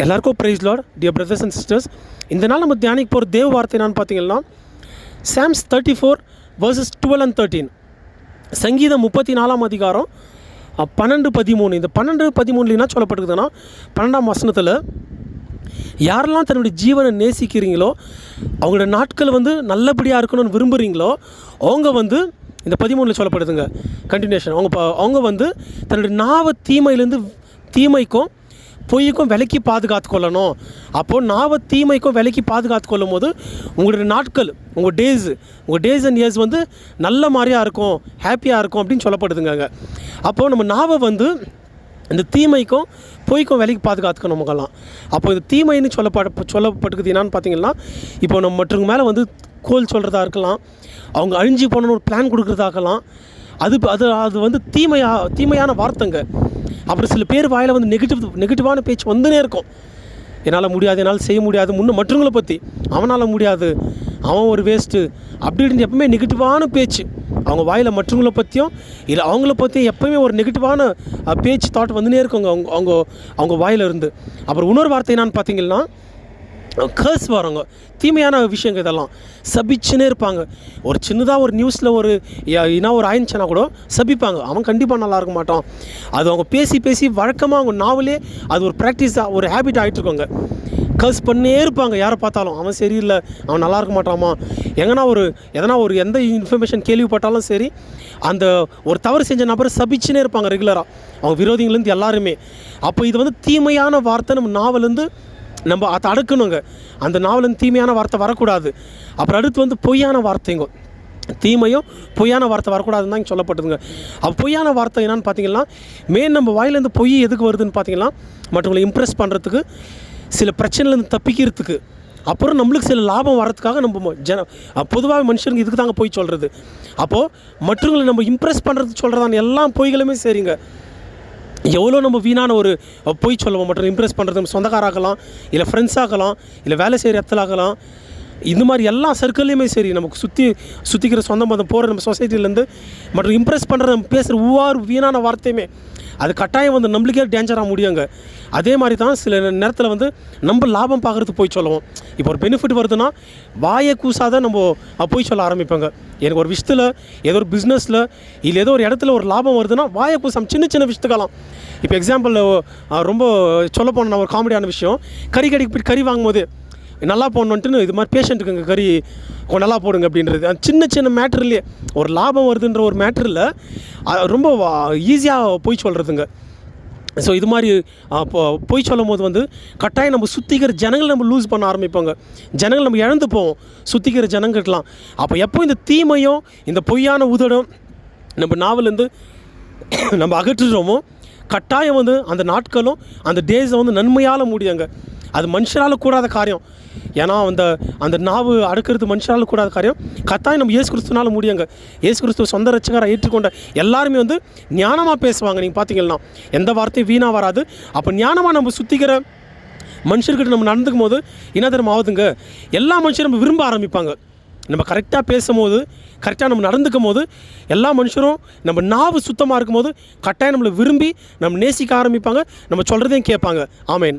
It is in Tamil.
எல்லாருக்கும் praise Lord dear brothers and sisters இந்த நாள் நம்ம தியானிக்கு போகிற தேவ வார்த்தை என்னன்னு பார்த்தீங்கன்னா Psalms thirty four verses twelve and thirteen சங்கீதம் முப்பத்தி நாலாம் அதிகாரம் பன்னெண்டு பதிமூணு. இந்த பன்னெண்டு பதிமூணுல என்ன சொல்லப்பட்டிருக்குதுன்னா பன்னெண்டாம் வசனத்தில் யாரெல்லாம் தன்னுடைய ஜீவனை நேசிக்கிறீங்களோ அவங்களோட நாட்கள் வந்து நல்லபடியாக இருக்கணும்னு விரும்புகிறீங்களோ அவங்க வந்து இந்த பதிமூணில் சொல்லப்படுதுங்க. கண்டினியூஷன் அவங்க அவங்க வந்து தன்னுடைய நாவ தீமையிலேருந்து தீமைக்கும் பொய்க்கும் விலைக்கு பாதுகாத்து கொள்ளணும் அப்போது நாவ தீமைக்கும் விலைக்கு பாதுகாத்து கொள்ளும் போது உங்களுடைய நாட்கள் உங்கள் டேஸ் உங்கள் டேஸ் அண்ட் இயர்ஸ் வந்து நல்ல மாதிரியாக இருக்கும் ஹாப்பியாக இருக்கும் அப்படின்னு சொல்லப்படுதுங்க அப்போது நம்ம நாவை வந்து இந்த தீமைக்கும் பொய்க்கும் விலைக்கு பாதுகாத்துக்கணும் நமக்கெல்லாம் அப்போ இந்த தீமைன்னு சொல்லப்பட சொல்லப்பட்டுக்குது என்னான்னு பார்த்தீங்கன்னா இப்போ நம்ம மற்றவங்க மேலே வந்து கோல் சொல்கிறதா இருக்கலாம். அவங்க அழிஞ்சு போகணுன்னு ஒரு பிளான் கொடுக்குறதாக்கலாம் அது அது அது வந்து தீமையா தீமையான வார்த்தைங்க. அப்புறம் சில பேர் வாயில் வந்து நெகட்டிவ் நெகட்டிவான பேச்சு வந்துனே இருக்கும். என்னால் முடியாது என்னால் செய்ய முடியாது முன்ன மற்றவங்கள பற்றி அவனால் முடியாது அவன் ஒரு வேஸ்ட்டு அப்படின்னு எப்பவுமே நெகட்டிவான பேச்சு. அவங்க வாயில் மற்றவங்கள பற்றியும் இல்லை அவங்கள பற்றியும் எப்பவுமே ஒரு நெகட்டிவான பேச்சு தாட் வந்துனே இருக்குங்க அவங்க அவங்க அவங்க வாயிலிருந்து அப்புறம் இன்னொரு வார்த்தை என்னான்னு பார்த்தீங்கன்னா கேர்ஸ் வராங்க தீமையான விஷயங்கள் இதெல்லாம். சபிச்சுன்னே இருப்பாங்க. ஒரு சின்னதாக ஒரு நியூஸில் ஒரு ஏன்னா ஒரு ஆயிடுச்சுன்னா கூட சபிப்பாங்க. அவன் கண்டிப்பாக நல்லா இருக்க மாட்டான். அது அவங்க பேசி பேசி வழக்கமாக அவங்க நாவலே அது ஒரு ப்ராக்டிஸாக ஒரு ஹேபிட் ஆகிட்டு இருக்கோங்க கர்ஸ் பண்ணே இருப்பாங்க. யாரை பார்த்தாலும் அவன் சரியில்லை அவன் நல்லா இருக்க மாட்டாமா? எங்கன்னா ஒரு எதனா ஒரு எந்த இன்ஃபர்மேஷன் கேள்விப்பட்டாலும் சரி அந்த ஒரு தவறு செஞ்ச நபரை சபிச்சுன்னே இருப்பாங்க ரெகுலராக அவங்க விரோதிங்கலேருந்து எல்லாருமே. அப்போ இது வந்து தீமையான வார்த்தை நம்ம நாவலேருந்து நம்ம அதை அடக்கணுங்க. அந்த நாவலன் தீமையான வார்த்தை வரக்கூடாது. அப்புறம் அடுத்து வந்து பொய்யான வார்த்தைங்க தீமையும் பொய்யான வார்த்தை வரக்கூடாதுன்னு தான் சொல்லப்பட்டதுங்க. அப்போ பொய்யான வார்த்தை என்னன்னு பார்த்தீங்கன்னா மெயின் நம்ம வாயிலேருந்து பொய் எதுக்கு வருதுன்னு பார்த்தீங்கன்னா மற்றவங்களை இம்ப்ரெஸ் பண்ணுறதுக்கு சில பிரச்சனைலேருந்து தப்பிக்கிறதுக்கு அப்புறம் நம்மளுக்கு சில லாபம் வரதுக்காக நம்ம ஜன பொதுவாக மனுஷனுக்கு இதுக்கு தாங்க போய் சொல்கிறது அப்போது மற்றவங்களை நம்ம இம்ப்ரெஸ் பண்ணுறதுக்கு சொல்கிறதான எல்லா பொய்களுமே சரிங்க. எவ்வளோ நம்ம வீணான ஒரு பொய் சொல்லுவோம் மற்றும் இம்ப்ரெஸ் பண்ணுறது நம்ம சொந்தக்காராகலாம் இல்லை ஃப்ரெண்ட்ஸ் ஆகலாம் இல்லை வேலை செய்கிற இடத்துல ஆகலாம். இது மாதிரி எல்லா சர்க்கிள்லையுமே சரி நமக்கு சுற்றி சுற்றிக்கிற சொந்த பந்தம் போகிற நம்ம சொசைட்டிலேருந்து மற்றும் இம்ப்ரெஸ் பண்ணுற நம்ம பேசுகிற ஒவ்வொரு வீணான வார்த்தையுமே அது கட்டாயம் வந்து நம்மளுக்கே டேஞ்சராக முடியுங்க. அதே மாதிரி தான் சில நேரத்தில் வந்து நம்ம லாபம் பார்க்குறதுக்கு போய் சொல்லுவோம். இப்போ ஒரு பெனிஃபிட் வருதுன்னா வாயை கூசாத நம்ம போய் சொல்ல ஆரம்பிப்பாங்க. எனக்கு ஒரு விஷயத்தில் ஏதோ ஒரு பிஸ்னஸில் இல்லை ஏதோ ஒரு இடத்துல ஒரு லாபம் வருதுன்னா வாயை கூசாம சின்ன சின்ன விஷயத்துக்கெல்லாம் இப்போ எக்ஸாம்பிள் ரொம்ப சொல்ல போன ஒரு காமெடியான விஷயம். கறி கடைக்கு போய் கறி வாங்கும்போது நல்லா போடணுன்ட்டுன்னு இது மாதிரி பேஷண்ட்டுக்குங்க கறி கொஞ்சம் நல்லா போடுங்க அப்படின்றது. அந்த சின்ன சின்ன மேட்டர்லேயே ஒரு லாபம் வருதுன்ற ஒரு மேட்டரில் ரொம்ப ஈஸியாக போய் சொல்கிறதுங்க ஸோ இது மாதிரி இப்போ பொய் சொல்லும் போது வந்து கட்டாயம் நம்ம சுற்றிக்கிற ஜனங்கள் நம்ம லூஸ் பண்ண ஆரம்பிப்போங்க. ஜனங்கள் நம்ம இழந்து போவோம். சுற்றிக்கிற ஜனங்கள்லாம் அப்போ எப்போ இந்த தீமையும் இந்த பொய்யான உதடும் நம்ம நாவலேருந்து நம்ம அகற்றுறோமோ கட்டாயம் வந்து அந்த நாட்களும் அந்த டேஸை வந்து நன்மையால் முடியுங்க. அது மனுஷரால் கூடாத காரியம். ஏன்னா அந்த அந்த நாவு அடுக்கிறது மனுஷனால் கூடாத காரியம். கட்டாயம் நம்ம ஏசு கிறிஸ்துனால முடியுங்க. இயேசு கிறிஸ்துவ சொந்த ரட்சகரை ஏற்றுக்கொண்ட எல்லாருமே வந்து ஞானமாக பேசுவாங்க. நீங்கள் பார்த்தீங்கன்னா எந்த வார்த்தையும் வீணாக வராது. அப்போ ஞானமாக நம்ம சுற்றிக்கிற மனுஷர்கிட்ட நம்ம நடந்துக்கும் போது என்ன தெரியுமா ஆகுதுங்க? எல்லா மனுஷரும் நம்ம விரும்ப ஆரம்பிப்பாங்க. நம்ம கரெக்டாக பேசும்போது கரெக்டாக நம்ம நடந்துக்கும் போது எல்லா மனுஷரும் நம்ம நாவு சுத்தமாக இருக்கும்போது கட்டாயம் நம்மளை விரும்பி நம்ம நேசிக்க ஆரம்பிப்பாங்க. நம்ம சொல்கிறதையும் கேட்பாங்க. ஆமேன்.